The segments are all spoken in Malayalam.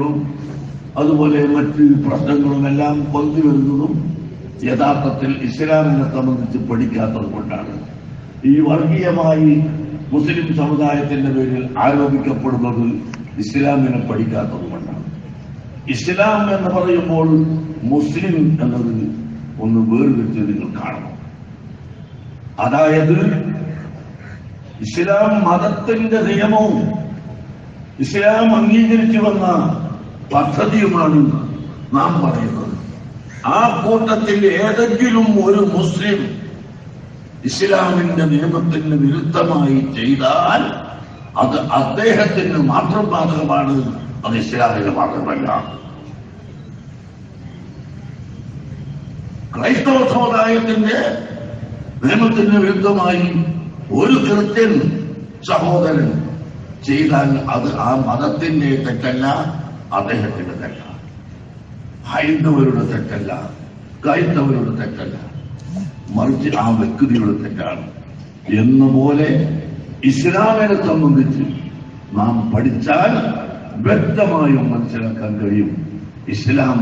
ും അതുപോലെ മറ്റ് പ്രശ്നങ്ങളും എല്ലാം വരുന്നതും യഥാർത്ഥത്തിൽ ഇസ്ലാമിനെ സംബന്ധിച്ച് പഠിക്കാത്തത് കൊണ്ടാണ്. ഈ വർഗീയമായി മുസ്ലിം സമുദായത്തിന്റെ പേരിൽ ആരോപിക്കപ്പെടുന്നത് ഇസ്ലാമിനെ പഠിക്കാത്തത് കൊണ്ടാണ്. ഇസ്ലാം എന്ന് പറയുമ്പോൾ മുസ്ലിം എന്നത് ഒന്ന് വേർതിരിച്ച് നിങ്ങൾ കാണണം. അതായത് ഇസ്ലാം മതത്തിന്റെ നിയമവും ഇസ്ലാം അംഗീകരിച്ചു വന്ന പദ്ധതിയുമാണ് നാം പറയുന്നത്. ആ കൂട്ടത്തിൽ ഏതെങ്കിലും ഒരു മുസ്ലിം ഇസ്ലാമിന്റെ നിയമത്തിന് വിരുദ്ധമായി ചെയ്താൽ അത് അദ്ദേഹത്തിന് മാത്രം ബാധകമാണ് അത് ഇസ്ലാമിന് മാത്രമല്ല. ക്രൈസ്തവ സമുദായത്തിന്റെ നിയമത്തിന് വിരുദ്ധമായി ഒരു കൃത്യൻ സഹോദരൻ ചെയ്താൽ അത് ആ മതത്തിന്റെ തെറ്റല്ല അദ്ദേഹത്തിന്റെ തെറ്റാണ് ഹൈന്ദവരുടെ തെറ്റല്ല ക്രൈസ്തവരുടെ തെറ്റല്ല. മറിച്ച് ആ വ്യക്തിയുടെ തെറ്റാണ്. എന്ന പോലെ ഇസ്ലാമിനെ സംബന്ധിച്ച് നാം പഠിച്ചാൽ വ്യക്തമായും മനസ്സിലാക്കാൻ കഴിയും. ഇസ്ലാം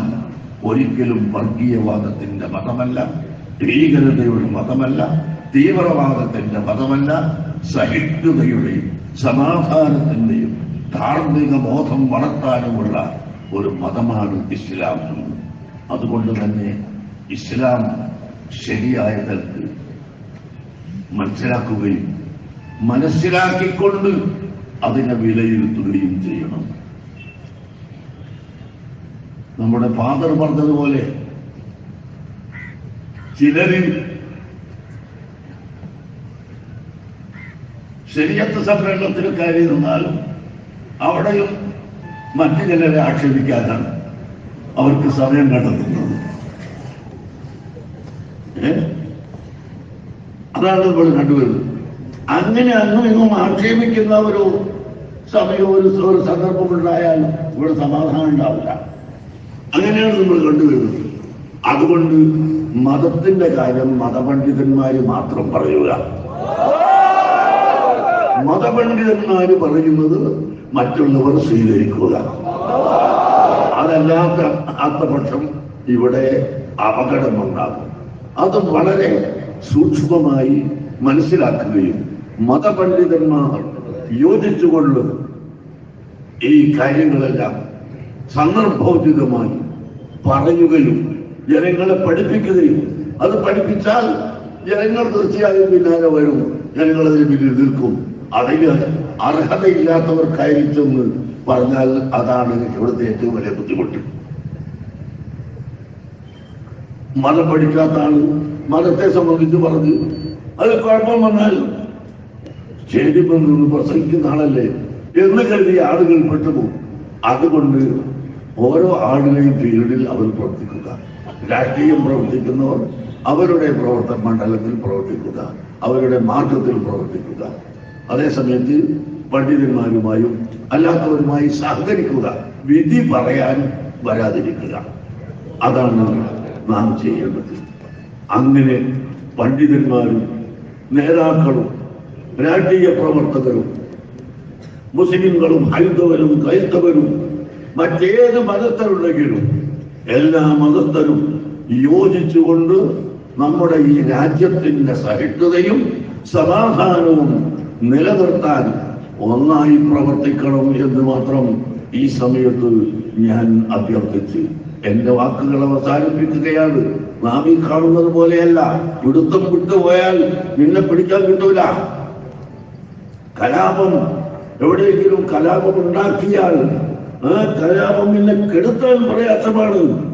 ഒരിക്കലും വർഗീയവാദത്തിന്റെ മതമല്ല ഭീകരതയുടെ മതമല്ല തീവ്രവാദത്തിന്റെ മതമല്ല സഹിഷ്ണുതയുടെയും സമാധാനത്തിന്റെയും ധാർമ്മിക ബോധം വളർത്താനുമുള്ള ഒരു മതമാണ് ഇസ്ലാം. അതുകൊണ്ട് തന്നെ ഇസ്ലാം ശരിയായ തലത്തിൽ മനസ്സിലാക്കുകയും മനസ്സിലാക്കിക്കൊണ്ട് അതിനെ വിലയിരുത്തുകയും ചെയ്യണം. നമ്മുടെ ഫാദർ പറഞ്ഞതുപോലെ ചിലരിൽ ശരിയത്ത് സംരംഭത്തിന് കയറി നിന്നാലും അവിടെയും മറ്റു ചിലരെ ആക്ഷേപിക്കാനാണ് അവർക്ക് സമയം കണ്ടെത്തുന്നത്. അതാണ് നമ്മൾ കണ്ടുവരുന്നത്. അങ്ങനെ അന്നും ഇന്നും ആക്ഷേപിക്കുന്ന ഒരു സമയം ഒരു ഒരു സന്ദർഭമുണ്ടായാൽ ഇവിടെ സമാധാനം ഉണ്ടാവില്ല. അങ്ങനെയാണ് നമ്മൾ കണ്ടുവരുന്നത്. അതുകൊണ്ട് മതത്തിന്റെ കാര്യം മതപണ്ഡിതന്മാര് മാത്രം പറയുക. മതപണ്ഡിതന്മാര് പറയുന്നത് മറ്റുള്ളവർ സ്വീകരിക്കുക. അതല്ലാത്ത അർത്ഥപക്ഷം ഇവിടെ അപകടമുണ്ടാകും. അത് വളരെ സൂക്ഷ്മമായി മനസ്സിലാക്കുകയും മതപണ്ഡിതന്മാർ യോജിച്ചുകൊണ്ട് ഈ കാര്യങ്ങളെല്ലാം സന്ദർഭോചിതമായി പറയുകയും ജനങ്ങളെ പഠിപ്പിക്കുകയും അത് പഠിപ്പിച്ചാൽ ജനങ്ങൾ തീർച്ചയായും പിന്നാലെ വരും. ജനങ്ങൾ അതിന് പിന്നിൽ നിൽക്കും. അതിന് അർഹതയില്ലാത്തവർക്കായിരിച്ചെന്ന് പറഞ്ഞാൽ അതാണ് ഇവിടുത്തെ ഏറ്റവും വലിയ ബുദ്ധിമുട്ട്. മതം പഠിക്കാത്ത ആൾ മതത്തെ സംബന്ധിച്ച് പറഞ്ഞു അത് കുഴപ്പം വന്നാൽ നിന്ന് പ്രസംഗിക്കുന്ന ആളല്ലേ എന്ന് കരുതി ആളുകൾ പെട്ടുപോകും. അതുകൊണ്ട് ഓരോ ആളുകളെയും ഫീൽഡിൽ അവർ പ്രവർത്തിക്കുക. രാഷ്ട്രീയം പ്രവർത്തിക്കുന്നവർ അവരുടെ പ്രവർത്തന മണ്ഡലത്തിൽ പ്രവർത്തിക്കുക. അവരുടെ മാർഗത്തിൽ പ്രവർത്തിക്കുക. അതേസമയത്ത് പണ്ഡിതന്മാരുമായും അല്ലാത്തവരുമായി സഹകരിക്കുക വിധി പറയാൻ വരാതിരിക്കുക. അതാണ് നാം ചെയ്യേണ്ടത്. അങ്ങനെ പണ്ഡിതന്മാരും നേതാക്കളും രാഷ്ട്രീയ പ്രവർത്തകരും മുസ്ലിങ്ങളും ഹൈന്ദവരും ക്രൈസ്തവരും മറ്റേത് മതസ്ഥരുണ്ടെങ്കിലും എല്ലാ മതസ്ഥരും യോജിച്ചുകൊണ്ട് നമ്മുടെ ഈ രാജ്യത്തിന്റെ സഹിഷ്ണുതയും സമാധാനവും നിലനിർത്താൻ ഒന്നായി പ്രവർത്തിക്കണം എന്ന് മാത്രം ഈ സമയത്ത് ഞാൻ അഭ്യർത്ഥിച്ച്. എന്റെ വാക്കുകൾ അവസാനിപ്പിക്കുകയാണ്. നാം ഈ കാണുന്നത് പോലെയല്ല. പിടുത്തം വിട്ടുപോയാൽ നിന്നെ പിടിക്കാൻ കിട്ടൂല. കലാപം എവിടെയെങ്കിലും കലാപം ഉണ്ടാക്കിയാൽ ആ കലാപം നിന്നെ കെടുത്താൻ പ്രയാസമാണ്